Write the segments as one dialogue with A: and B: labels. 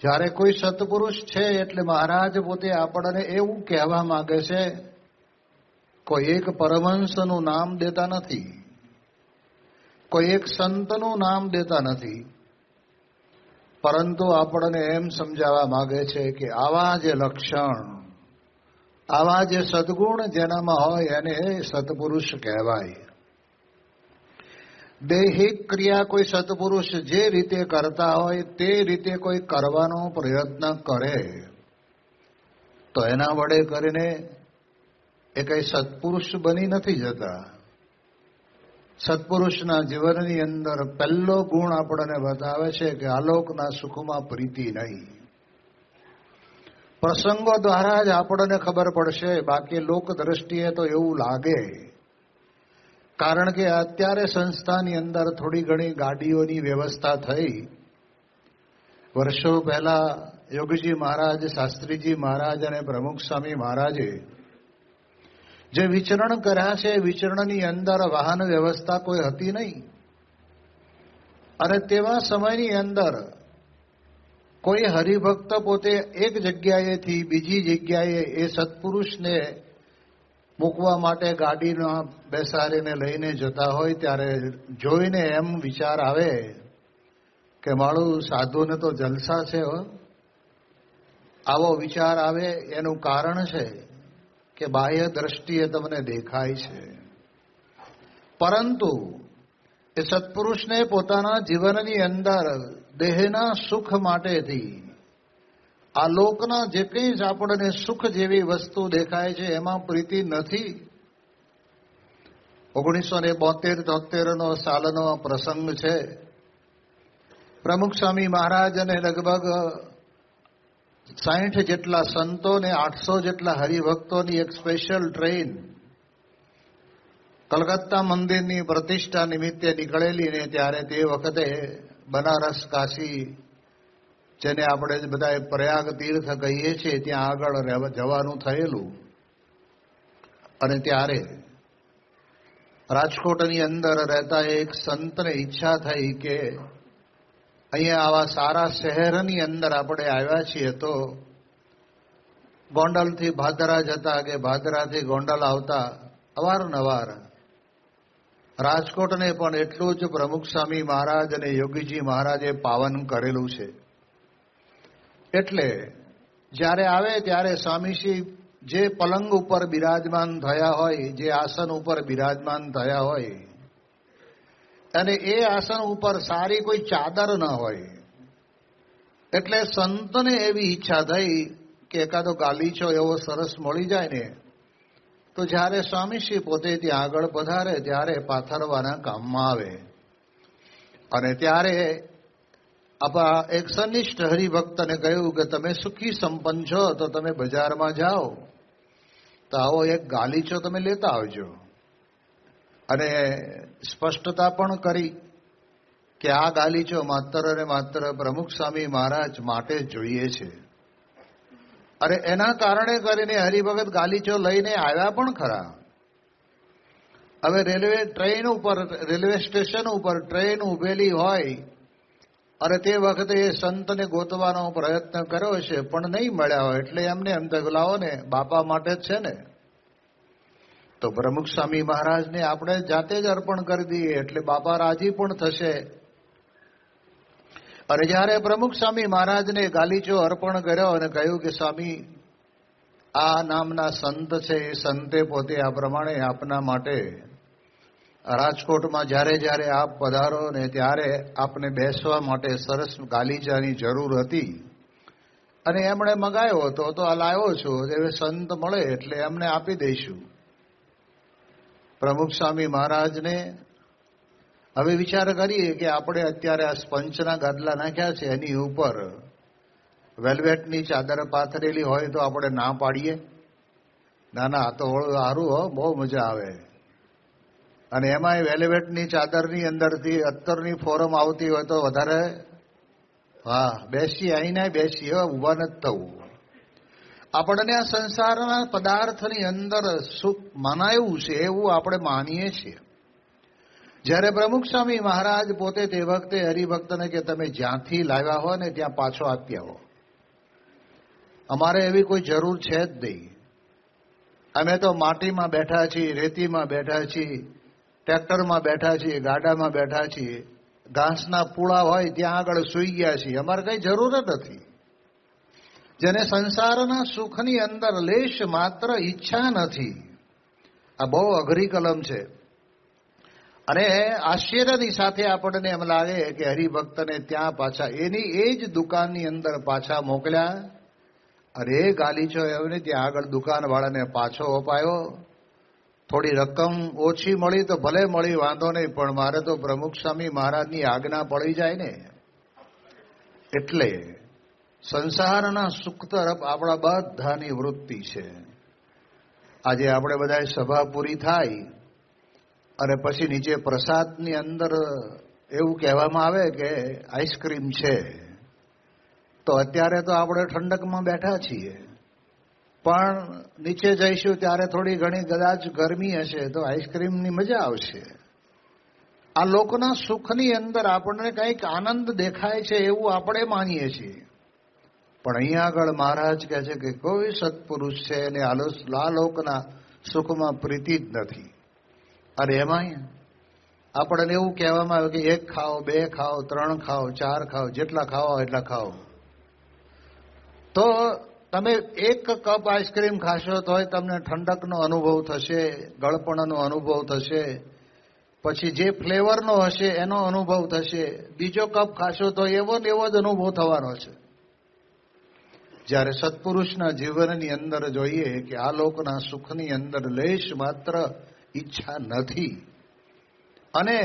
A: જ્યારે કોઈ સત્પુરુષ છે એટલે મહારાજ પોતે આપણને એવું કહેવા માંગે છે, કોઈ એક પરમહંસનું નામ દેતા નથી, કોઈ એક સંતનું નામ દેતા નથી, પરંતુ આપણને એમ સમજાવવા માગે છે કે આવા જે લક્ષણ, આવા જે સદગુણ જેનામાં હોય એને સત્પુરુષ કહેવાય. દૈહિક ક્રિયા કોઈ સત્પુરુષ જે રીતે કરતા હોય તે રીતે કોઈ કરવાનો પ્રયત્ન કરે. તો એના વડે કરીને એ કઈ સત્પુરુષ બની નથી જતા. સત્પુરુષના જીવનની અંદર પહેલો ગુણ આપણને બતાવે છે કે આલોકના સુખમાં પ્રીતિ નહીં. પ્રસંગો દ્વારા જ આપણને ખબર પડશે, બાકી લોક દ્રષ્ટિએ તો એવું લાગે. કારણ કે અત્યારે સંસ્થાની અંદર થોડી ઘણી ગાડીઓની વ્યવસ્થા થઈ. વર્ષો પહેલા યોગીજી મહારાજ, શાસ્ત્રીજી મહારાજ અને પ્રમુખ સ્વામી મહારાજે જે વિચરણ કર્યા છે વિચરણની અંદર વાહન વ્યવસ્થા કોઈ હતી નહીં. અને તેવા સમયની અંદર કોઈ હરિભક્ત પોતે એક જગ્યાએથી બીજી જગ્યાએ એ સત્પુરુષને મૂકવા માટે ગાડીમાં બેસાડીને લઈને જતા હોય ત્યારે જોઈને એમ વિચાર આવે કે મારું સાધુને તો જલસા છે આવો વિચાર આવે, એનું કારણ છે કે બાહ્ય દ્રષ્ટિએ તમને દેખાય છે. પરંતુ એ સત્પુરુષને પોતાના જીવનની અંદર દેહના સુખ માટેથી આ લોકના જે કંઈ જ આપણને સુખ જેવી વસ્તુ દેખાય છે, એમાં પ્રીતિ નથી. ઓગણીસો ને બોતેર તોતેરનો સાલનો પ્રસંગ છે. પ્રમુખ સ્વામી મહારાજ અને લગભગ સાહીઠ જેટલા સંતો ને આઠસો જેટલા હરિભક્તોની એક સ્પેશિયલ ટ્રેન કલકત્તા મંદિરની પ્રતિષ્ઠા નિમિત્તે નીકળેલી ને ત્યારે તે વખતે બનારસ કાશી જેને આપણે બધા પ્રયાગ તીર્થ કહીએ છીએ, ત્યાં આગળ જવાનું થયેલું. અને ત્યારે રાજકોટની અંદર રહેતા એક સંતને ઈચ્છા થઈ કે અહીંયા આવા સારા શહેરની અંદર આપણે આવ્યા છીએ તો ગોંડલથી ભાદરા જતા કે ભાદરાથી ગોંડલ આવતા અવારનવાર રાજકોટને પણ એટલું જ પ્રમુખ સ્વામી મહારાજ અને યોગીજી મહારાજે પાવન કરેલું છે. એટલે જ્યારે આવે ત્યારે સ્વામીશ્રી જે પલંગ ઉપર બિરાજમાન થયા હોય, જે આસન ઉપર બિરાજમાન થયા હોય, અને એ આસન ઉપર સારી કોઈ ચાદર ન હોય, એટલે સંતને એવી ઈચ્છા થઈ કે એકાદો ગાલીચો એવો સરસ મળી જાય ને, તો જ્યારે સ્વામીશ્રી પોતે ત્યાં આગળ પધારે, ત્યારે પાથરવાના કામમાં આવે. અને ત્યારે આપા એક સનિષ્ઠ હરિભક્તને કહ્યું કે તમે સુખી સંપન્ન છો, તો તમે બજારમાં જાઓ. તો આવો એક ગાલીચો તમે લેતા આવજો. અને સ્પષ્ટતા પણ કરી કે આ ગાલીચો માત્ર અને માત્ર પ્રમુખ સ્વામી મહારાજ માટે જોઈએ છે. અરે એના કારણે કરીને હરિભગત ગાલીચો લઈને આવ્યા પણ ખરા. હવે રેલવે ટ્રેન ઉપર, રેલવે સ્ટેશન ઉપર ટ્રેન ઉભેલી હોય અને તે વખતે એ સંતને ગોતવાનો પ્રયત્ન કર્યો છે, પણ નહીં મળ્યા હોય. એટલે એમને એમ લાવો ને, બાપા માટે જ છે ને. તો પ્રમુખ સ્વામી મહારાજને આપણે જાતે જ અર્પણ કરી દઈએ, એટલે બાપા રાજી પણ થશે. અને જ્યારે પ્રમુખ સ્વામી મહારાજને ગાલીચો અર્પણ કર્યો અને કહ્યું કે સ્વામી, આ નામના સંત છે, એ સંતે પોતે આ પ્રમાણે આપના માટે રાજકોટમાં જ્યારે જ્યારે આપ પધારો ને ત્યારે આપને બેસવા માટે સરસ ગાલીચાની જરૂર હતી. અને એમણે મંગાવ્યો હતો, તો આ લાવ્યો છું. હવે સંત મળે એટલે એમને આપી દઈશું. પ્રમુખ સ્વામી મહારાજને હવે વિચાર કરીએ કે આપણે અત્યારે આ સ્પંચના ગાદલા નાખ્યા છે એની ઉપર. વેલ્વેટની ચાદર પાથરેલી હોય તો આપણે ના પાડીએ. ના ના તો સારું હો, બહુ મજા આવે. અને એમાંય વેલ્વેટની ચાદરની અંદરથી અત્તરની ફોરમ આવતી હોય તો વધારે, હા, બેસી, અહીંને બેસી હોય ઊભા નથી થવું. આપણને આ સંસારના પદાર્થની અંદર સુખ મનાયું છે એવું આપણે માનીએ છીએ. જ્યારે પ્રમુખ સ્વામી મહારાજ પોતે તે વખતે હરિભક્તને કે તમે જ્યાંથી લાવ્યા હો ને ત્યાં પાછો આપી આવો અમારે એવી કોઈ જરૂર છે જ નહીં. અમે તો માટીમાં બેઠા છીએ, રેતીમાં બેઠા છીએ. ટ્રેક્ટરમાં બેઠા છીએ, ગાડામાં બેઠા છીએ, ઘાસના પૂળા હોય ત્યાં આગળ સૂઈ ગયા છીએ. અમારે કઈ જરૂર જ નથી. જેને સંસારના સુખની અંદર લેશ માત્ર ઈચ્છા નથી. આ બહુ અઘરી કલમ છે. અને આશ્ચર્યની સાથે આપણને એમ લાગે કે હરિભક્તને ત્યાં પાછા, એની એ જ દુકાનની અંદર પાછા મોકલ્યા. અરે ગાલીચો, એમને ત્યાં આગળ દુકાનવાળાને પાછો અપાયો. થોડી રકમ ઓછી મળી તો ભલે મળી, વાંધો નહીં, પણ મારે તો પ્રમુખ સ્વામી મહારાજની આજ્ઞા પડી જાય ને. એટલે સંસારના સુખ તરફ આપણા બધાની વૃત્તિ છે. આજે આપણે બધા સભા પૂરી થાય, અને પછી નીચે પ્રસાદની અંદર એવું કહેવામાં આવે કે આઈસ્ક્રીમ છે. તો અત્યારે તો આપણે ઠંડકમાં બેઠા છીએ. પણ નીચે જઈશું ત્યારે થોડી ઘણી કદાચ ગરમી હશે તો આઈસ્ક્રીમની મજા આવશે. આ લોકોના સુખની અંદર આપણને કંઈક આનંદ દેખાય છે એવું આપણે માનીએ છીએ. પણ અહીંયા આગળ મહારાજ કહે છે કે કોઈ સત્પુરુષ છે અને આ લોકના સુખમાં પ્રીતિ જ નથી. અને એમાં આપણને એવું કહેવામાં આવે કે એક ખાઓ, બે ખાઓ, ત્રણ ખાઓ, ચાર ખાઓ, જેટલા ખાવા એટલા ખાઓ. તો તમે એક કપ આઈસ્ક્રીમ ખાશો તોય તમને ઠંડકનો અનુભવ થશે, ગળપણનો અનુભવ થશે. પછી જે ફ્લેવરનો હશે એનો અનુભવ થશે. બીજો કપ ખાશો તો એવો ને એવો જ અનુભવ થવાનો છે. જ્યારે સત્પુરુષના જીવનની અંદર જોઈએ કે આ લોકના સુખની અંદર લેશ માત્ર ઈચ્છા નથી. અને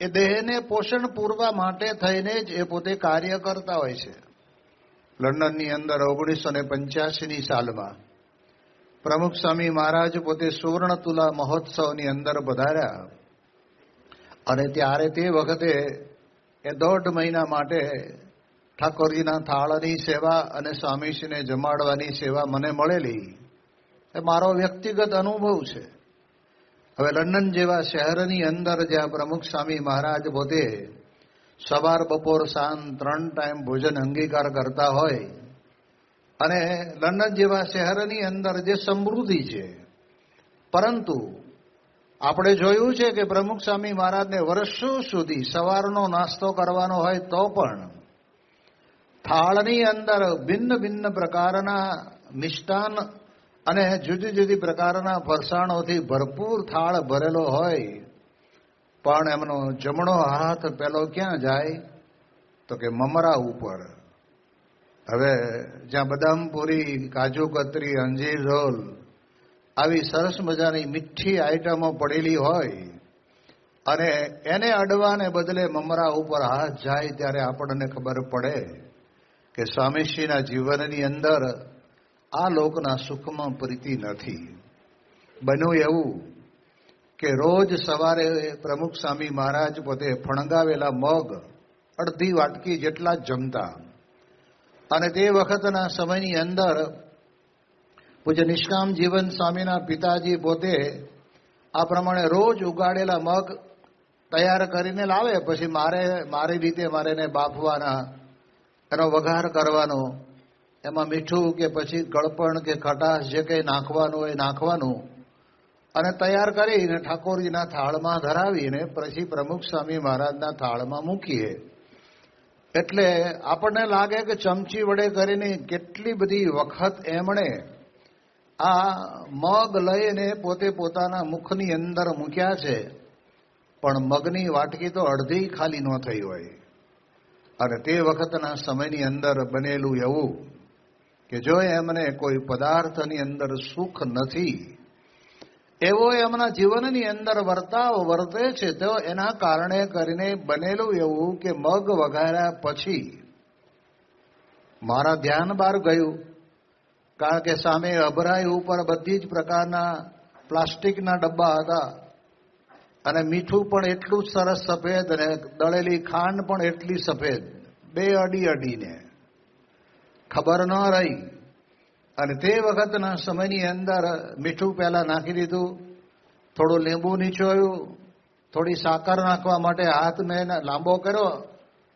A: એ દેહને પોષણ પૂરવા માટે થઈને જ એ પોતે કાર્ય કરતા હોય છે. લંડનની અંદર ઓગણીસો ને પંચ્યાસીની સાલમાં પ્રમુખ સ્વામી મહારાજ પોતે સુવર્ણ તુલા મહોત્સવની અંદર પધાર્યા. અને ત્યારે તે વખતે એ દોઢ મહિના માટે ઠાકોરજીના થાળની સેવા અને સ્વામીશ્રીને જમાડવાની સેવા મને મળેલી. એ મારો વ્યક્તિગત અનુભવ છે. હવે લંડન જેવા શહેરની અંદર જ્યાં પ્રમુખ સ્વામી મહારાજ પોતે સવાર, બપોર, સાંજ ત્રણ ટાઈમ ભોજન અંગીકાર કરતા હોય અને લંડન જેવા શહેરની અંદર જે સમૃદ્ધિ છે. પરંતુ આપણે જોયું છે કે પ્રમુખ સ્વામી મહારાજને વર્ષો સુધી સવારનો નાસ્તો કરવાનો હોય તો પણ થાળની અંદર ભિન્ન ભિન્ન પ્રકારના મિષ્ટાન અને જુદી જુદી પ્રકારના ફરસાણોથી ભરપૂર થાળ ભરેલો હોય પણ એમનો જમણો હાથ પેલો ક્યાં જાય? તો કે મમરા ઉપર. હવે જ્યાં બદામ પૂરી, કાજુ કતરી, અંજીર રોલ આવી સરસ મજાની મીઠી આઈટમો પડેલી હોય અને એને અડવાને બદલે મમરા ઉપર હાથ જાય ત્યારે આપણને ખબર પડે કે સ્વામીશ્રીના જીવનની અંદર આ લોકના સુખમાં પ્રીતિ નથી. બન્યું એવું. કે રોજ સવારે પ્રમુખ સ્વામી મહારાજ પોતે ફણગાવેલા મગ અડધી વાટકી જેટલા જમતા. અને તે વખતના સમયની અંદર પૂજ્ય નિષ્કામ જીવન સ્વામીના પિતાજી પોતે આ પ્રમાણે રોજ ઉગાડેલા મગ તૈયાર કરીને લાવે, પછી મારે, મારી રીતે મારે એને બાફવાના, એનો વઘાર કરવાનો, એમાં મીઠું કે પછી ગળપણ કે ખટાશ જે કંઈ નાખવાનું હોય નાખવાનું. અને તૈયાર કરીને ઠાકોરજીના થાળમાં ધરાવીને પછી પ્રમુખ સ્વામી મહારાજના થાળમાં મૂકીએ. એટલે આપણને લાગે કે ચમચી વડે કરીને કેટલી બધી વખત એમણે આ મગ લઈને પોતે પોતાના મુખની અંદર મૂક્યા છે, પણ મગની વાટકી તો અડધી ખાલી ન થઈ હોય. અને તે વખતના સમયની અંદર બનેલું એવું કે જો એમને કોઈ પદાર્થની અંદર સુખ નથી એવો એમના જીવનની અંદર વર્તાવ વર્તે છે, તો એના કારણે કરીને બનેલું એવું કે મગ વઘાર્યા પછી મારા ધ્યાન બહાર ગયું. કારણ કે સામે અભરાઈ ઉપર બધી જ પ્રકારના પ્લાસ્ટિકના ડબ્બા હતા. અને મીઠું પણ એટલું જ સરસ સફેદ અને દળેલી ખાંડ પણ એટલી સફેદ. બે અડી અડીને. ખબર ન રહી. અને તે વખતના સમયની અંદર મીઠું પહેલા નાખી દીધું, થોડું લીંબુ નીચોયું, થોડી સાકર નાખવા માટે હાથ મેં લાંબો કર્યો.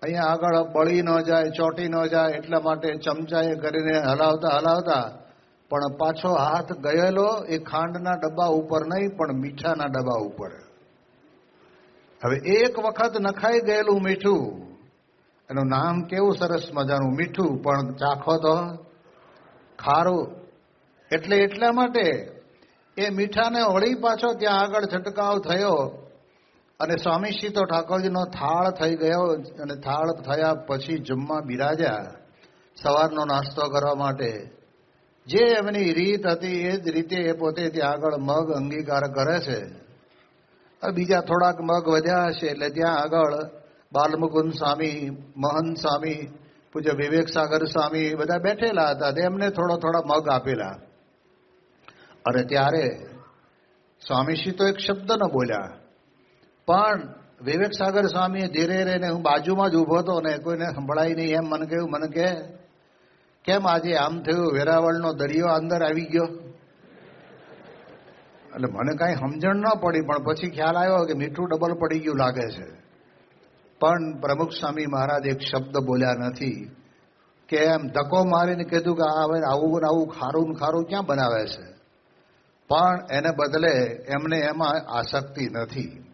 A: અહીંયા આગળ બળી ન જાય, ચોંટી ન જાય, એટલા માટે ચમચાએ કરીને હલાવતા હલાવતા, પણ પાછો હાથ ગયેલો, એ ખાંડના ડબ્બા ઉપર નહીં, પણ મીઠાના ડબ્બા ઉપર. હવે એક વખત નખાઈ ગયેલું મીઠું, એનું નામ કેવું સરસ મજાનું મીઠું, પણ ચાખો તો ખારું. એટલે એટલા માટે એ મીઠાને વળી પાછો ત્યાં આગળ છંટકાવ થયો અને સ્વામીશ્રી તો ઠાકોરજીનો થાળ થઈ ગયો અને થાળ થયા પછી જમવા બિરાજ્યા સવારનો નાસ્તો કરવા માટે. જે એમની રીત હતી એ જ રીતે એ પોતે ત્યાં આગળ મગ અંગીકાર કરે છે. બીજા થોડાક મગ વધ્યા હશે એટલે ત્યાં આગળ બાલમુકુંદ સ્વામી, મહંત સ્વામી પૂજ્ય વિવેક સાગર સ્વામી બધા બેઠેલા હતા. તેમને થોડો થોડા મગ આપેલા. અને ત્યારે સ્વામીશ્રી તો એક શબ્દ ન બોલ્યા. પણ વિવેક સાગર સ્વામીએ ધીરે રહીને હું બાજુમાં જ ઊભો હતો ને કોઈને સંભળાય નહીં એમ મને કહ્યું, મને કે કેમ આજે આમ થયું? વેરાવળનો દરિયો અંદર આવી ગયો. એટલે મને કાંઈ સમજણ ન પડી, પણ પછી ખ્યાલ આવ્યો કે મીઠું ડબલ પડી ગયું લાગે છે. પણ પ્રમુખ સ્વામી મહારાજ એક શબ્દ બોલ્યા નથી કે એમ ધક્કો મારીને કીધું કે આ હવે આવું આવું ખારું ને ખારું ક્યાં બનાવે છે? પણ એને બદલે એમને એમાં આસક્તિ નથી.